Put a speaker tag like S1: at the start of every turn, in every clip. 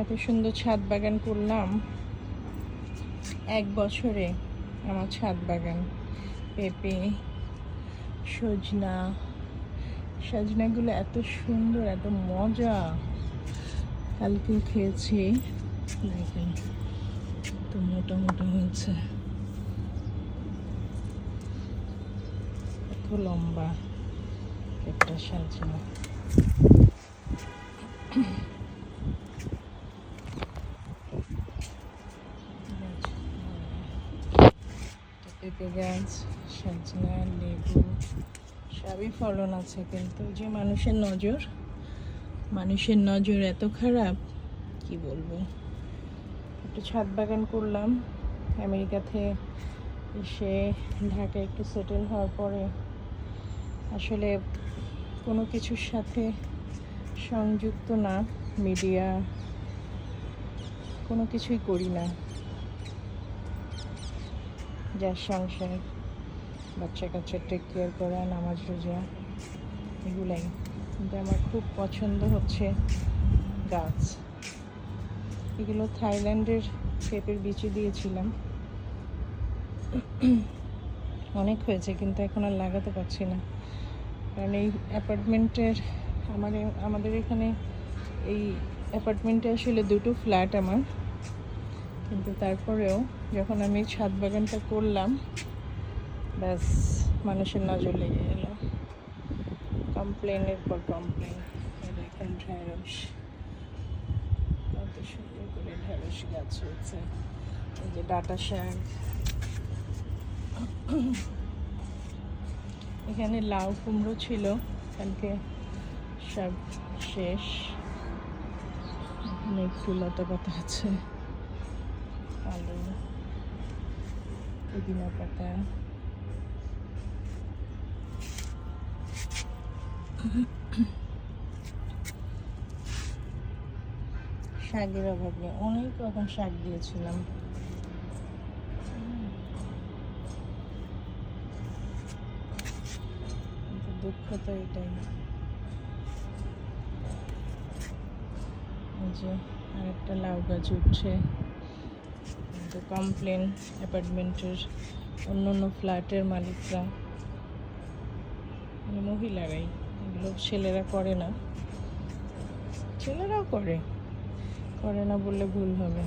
S1: এত সুন্দর ছাদ বাগান করলাম। এক বছরে আমার ছাদ বাগান। পেঁপে, সজনা, সজনাগুলো এত সুন্দর, এত মজা। কালকে খেয়েছি। দেখেন তো মোটা মোটা হয়েছে। এত লম্বা একটা সজনা। পেঁপে গাছ, সজনা, লেবু, সবই ফলন আছে, কিন্তু যে মানুষের নজর মানুষের নজর এত খারাপ, কি বলব? একটু ছাদ বাগান করলাম, আমেরিকাতে এসে ঢাকায় একটু সেটেল হওয়ার পরে আসলে কোনো কিছুর সাথে সংযুক্ত না, মিডিয়া কোনো কিছুই করি না। যার সংসার বাচ্চা কাচ্চা টেক কেয়ার করা, নামাজ রোজা, এগুলাই। কিন্তু আমার খুব পছন্দ হচ্ছে গাছ। এগুলো থাইল্যান্ডের পেঁপের বিচি দিয়েছিলাম। অনেক হয়েছে, কিন্তু এখন আর লাগাতে পারছি না। কারণ এই অ্যাপার্টমেন্টের আমার আমাদের এখানে এই অ্যাপার্টমেন্টে আসলে দুটো ফ্ল্যাট আমার। কিন্তু তারপরেও যখন আমি ছাদ বাগানটা করলাম, ব্যাস মানুষের নজর লেগে গেল। কমপ্লেনের পর কমপ্লেন দেখেন ঢ্যাঁড়স, কত সুন্দর করে ঢ্যাঁড়স গাছ হয়েছে। এই যে ডাটা শাক। এখানে লাউ কুমড়ো ছিল। কালকে সব শেষ। এখানে একটু লতা পাতা আছে। আলু, পুদিনা পাতা। শাকের অভাব নেই। অনেক রকম শাক দিয়েছিলাম। দুঃখ তো এটাই। যে আরেকটা লাউ গাছ উঠছে। কিন্তু কমপ্লেন অ্যাপার্টমেন্টের অন্য অন্য ফ্ল্যাটের মালিকরা। মানে মহিলারাই, এগুলো ছেলেরা করে না। ছেলেরাও করে। করে না বললে ভুল হবে।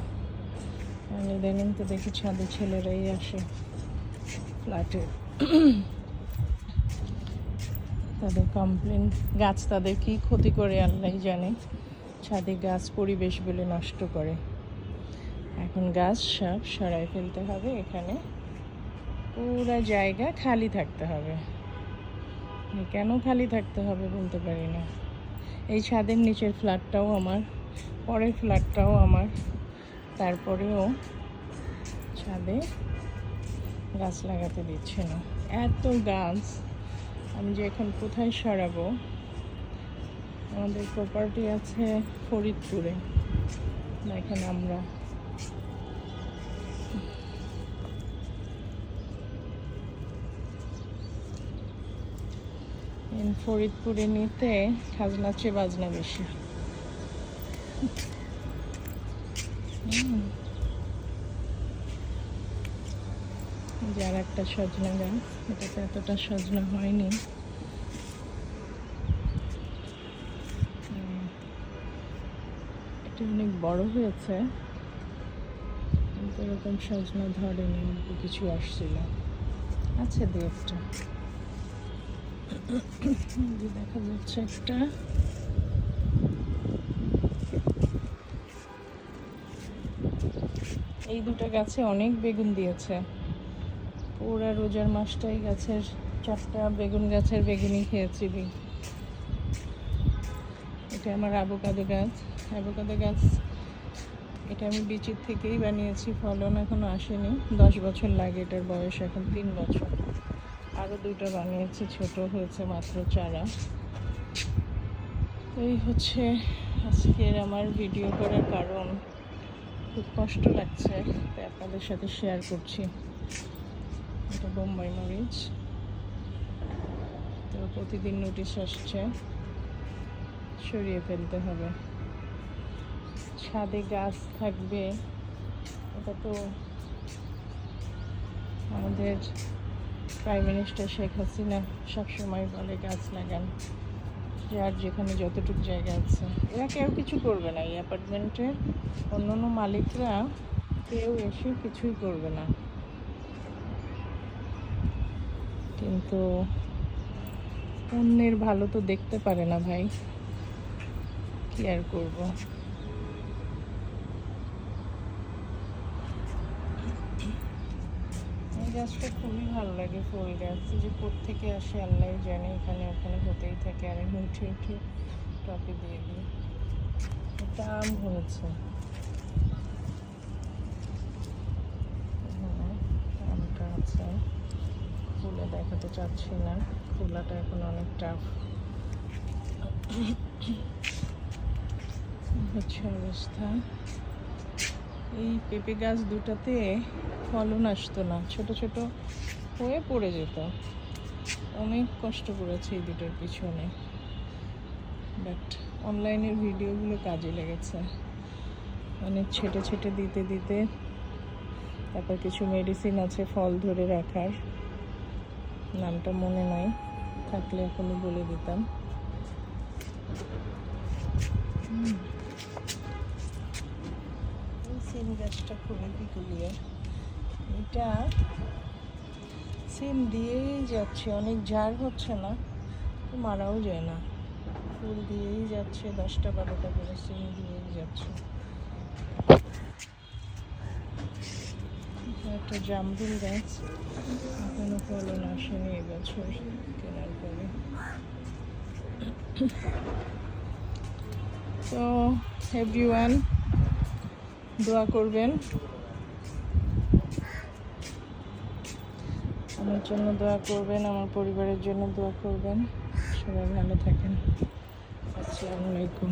S1: ইদানিং তো দেখি ছাদে ছেলেরাই আসে ফ্ল্যাটে তাদের কমপ্লেন গাছ তাদের কি ক্ষতি করে আল্লাহ জানে। ছাদে গাছ পরিবেশ বলে নষ্ট করে। এখন গাছ সব সরাই ফেলতে হবে এখানে। পুরা জায়গা খালি থাকতে হবে। কেন খালি থাকতে হবে বলতে পারি না। এই ছাদের নিচের ফ্ল্যাটটাও আমার, পরের ফ্ল্যাটটাও আমার। তারপরেও ছাদে গাছ লাগাতে দিচ্ছে না। এত গাছ। আমি যে এখন কোথায় সরাবো? আমাদের প্রপার্টি আছে ফরিদপুরে দেখেন আমরা। ফরিদপুরে নিতে খাজনা চেয়ে বাজনা বেশি হুম। এই যে আর একটা সজনা গাছ এটাতে এতটা সজনা হয়নি। এটা অনেক বড় হয়েছে। কিন্তু এরকম সজনা ধরেনি অল্প কিছু আসছিল। আছে দু একটা। দেখা যাচ্ছে একটা। এই দুটো গাছে অনেক বেগুন দিয়েছে। পুরা রোজার মাসটাই গাছের চারটা বেগুন গাছের বেগুনই খেয়েছি এটা আমার আবোকাদো গাছ। আবোকাদো গাছ, এটা আমি বিচির থেকেই বানিয়েছি, ফলন এখনও আসেনি। দশ বছর লাগে এটার বয়স, এখন তিন বছর। আরও দুটো বানিয়েছি, ছোট হয়েছে মাত্র চারা। এই হচ্ছে আজকের আমার ভিডিও করার কারণ। খুব কষ্ট লাগছে, তাই আপনাদের সাথে শেয়ার করছি। এটা বোম্বাই মরিচ তো প্রতিদিন নোটিশ আসছে, সরিয়ে ফেলতে হবে। ছাদে গাছ থাকবে, এটা তো আমাদের প্রাইম মিনিস্টার শেখ হাসিনা সবসময় বলে, গাছ লাগান। যার যেখানে যতটুকু জায়গা আছে। এরা কেউ কিছু করবে না, এই অ্যাপার্টমেন্টের অন্য অন্য মালিকরা কেউ এসে কিছুই করবে না। কিন্তু অন্যের ভালো তো দেখতে পারে না ভাই। কি আর করব? গাছটা খুবই ভালো লাগে ফুল গাছ। যে থেকে আসে আল্লাহ জানে এখানে ওখানে হতেই থাকে। আর আমি উঠে উঠে টপে দিয়ে দিই। এটা আম হয়েছে হ্যাঁ, আমটা আছে। খুলে দেখাতে চাচ্ছি না। খোলাটা এখন অনেক টাফ হচ্ছে অবস্থা। এই পেঁপে গাছ দুটাতে ফলন আসতো না। ছোট ছোট হয়ে পড়ে যেত। অনেক কষ্ট করেছে এই দুটোর পিছনে। বাট অনলাইনের ভিডিওগুলো কাজে লেগেছে। অনেক ছেটে ছেটে দিতে দিতে, তারপর কিছু মেডিসিন আছে ফল ধরে রাখার। নামটা মনে নাই, থাকলে এখনই বলে দিতাম। সিম গাছটা খুবই পিকুলিয়ার এটা সিম দিয়েই যাচ্ছে, অনেক ঝাড় হচ্ছে না মারাও যায় না। ফুল দিয়েই যাচ্ছে, দশটা বারোটা করে সিম দিয়েই যাচ্ছে। একটা জামরুল গাছ এখনও ফলন আসেনি এবছর, কেনার পরে। তো এভরিওয়ান দোয়া করবেন। আমার জন্য দোয়া করবেন, আমার পরিবারের জন্য দোয়া করবেন। সবাই ভালো থাকেন। আসসালামু আলাইকুম।